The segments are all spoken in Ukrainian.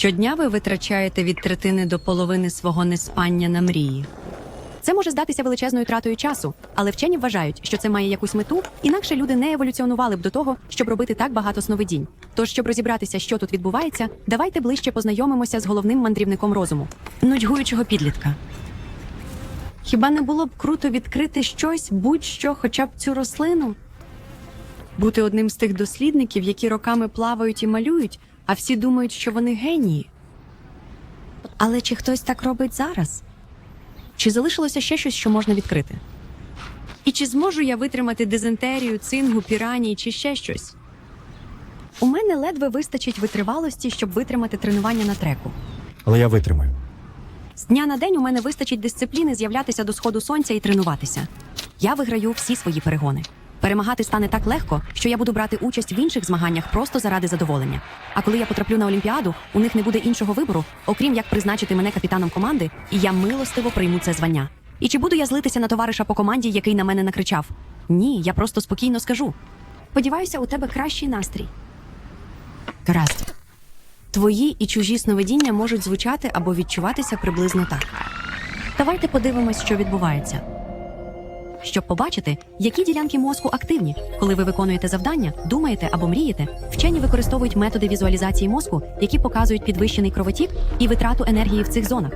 Щодня ви витрачаєте від третини до половини свого неспання на мрії. Це може здатися величезною тратою часу, але вчені вважають, що це має якусь мету, інакше люди не еволюціонували б до того, щоб робити так багато сновидінь. Тож, щоб розібратися, що тут відбувається, давайте ближче познайомимося з головним мандрівником розуму. Нудьгуючого підлітка. Хіба не було б круто відкрити щось, будь-що, хоча б цю рослину? Бути одним з тих дослідників, які роками плавають і малюють, а всі думають, що вони генії. Але чи хтось так робить зараз? Чи залишилося ще щось, що можна відкрити? І чи зможу я витримати дизентерію, цингу, піранії чи ще щось? У мене ледве вистачить витривалості, щоб витримати тренування на треку. Але я витримаю. З дня на день у мене вистачить дисципліни з'являтися до сходу сонця і тренуватися. Я виграю всі свої перегони. Перемагати стане так легко, що я буду брати участь в інших змаганнях просто заради задоволення. А коли я потраплю на олімпіаду, у них не буде іншого вибору, окрім як призначити мене капітаном команди, і я милостиво прийму це звання. І чи буду я злитися на товариша по команді, який на мене накричав? Ні, я просто спокійно скажу. Сподіваюся, у тебе кращий настрій. Гаразд. Твої і чужі сновидіння можуть звучати або відчуватися приблизно так. Давайте подивимось, що відбувається. Щоб побачити, які ділянки мозку активні, коли ви виконуєте завдання, думаєте або мрієте, вчені використовують методи візуалізації мозку, які показують підвищений кровотік і витрату енергії в цих зонах.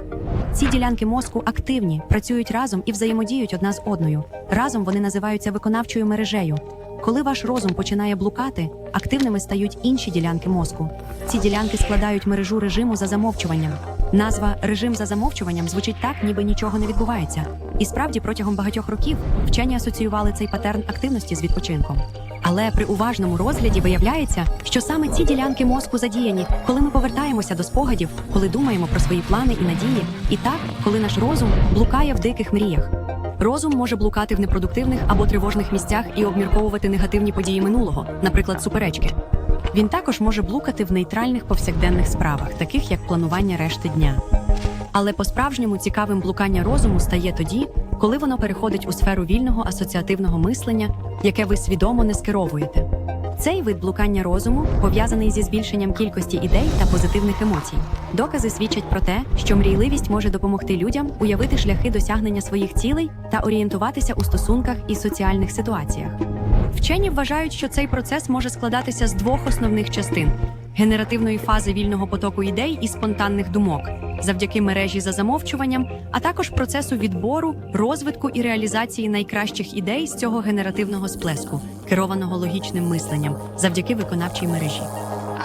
Ці ділянки мозку активні, працюють разом і взаємодіють одна з одною. Разом вони називаються виконавчою мережею. Коли ваш розум починає блукати, активними стають інші ділянки мозку. Ці ділянки складають мережу режиму за замовчуванням. Назва режим за замовчуванням звучить так, ніби нічого не відбувається. І справді протягом багатьох років вчені асоціювали цей патерн активності з відпочинком. Але при уважному розгляді виявляється, що саме ці ділянки мозку задіяні, коли ми повертаємося до спогадів, коли думаємо про свої плани і надії, і так, коли наш розум блукає в диких мріях. Розум може блукати в непродуктивних або тривожних місцях і обмірковувати негативні події минулого, наприклад, суперечки. Він також може блукати в нейтральних повсякденних справах, таких як планування решти дня. Але по-справжньому цікавим блукання розуму стає тоді, коли воно переходить у сферу вільного асоціативного мислення, яке ви свідомо не скеровуєте. Цей вид блукання розуму пов'язаний зі збільшенням кількості ідей та позитивних емоцій. Докази свідчать про те, що мрійливість може допомогти людям уявити шляхи досягнення своїх цілей та орієнтуватися у стосунках і соціальних ситуаціях. Вчені вважають, що цей процес може складатися з двох основних частин: генеративної фази вільного потоку ідей і спонтанних думок, завдяки мережі за замовчуванням, а також процесу відбору, розвитку і реалізації найкращих ідей з цього генеративного сплеску, керованого логічним мисленням, завдяки виконавчій мережі.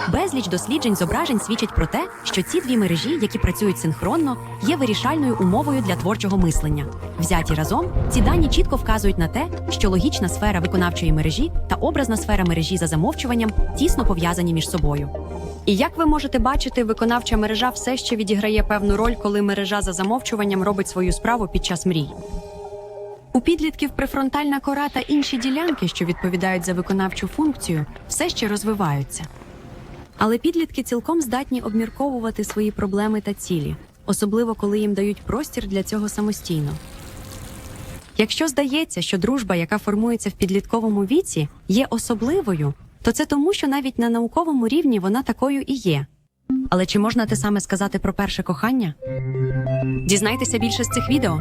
Безліч досліджень зображень свідчать про те, що ці дві мережі, які працюють синхронно, є вирішальною умовою для творчого мислення. Взяті разом, ці дані чітко вказують на те, що логічна сфера виконавчої мережі та образна сфера мережі за замовчуванням тісно пов'язані між собою. І як ви можете бачити, виконавча мережа все ще відіграє певну роль, коли мережа за замовчуванням робить свою справу під час мрій. У підлітків префронтальна кора та інші ділянки, що відповідають за виконавчу функцію, все ще розвиваються. Але підлітки цілком здатні обмірковувати свої проблеми та цілі, особливо коли їм дають простір для цього самостійно. Якщо здається, що дружба, яка формується в підлітковому віці, є особливою, то це тому, що навіть на науковому рівні вона такою і є. Але чи можна те саме сказати про перше кохання? Дізнайтеся більше з цих відео.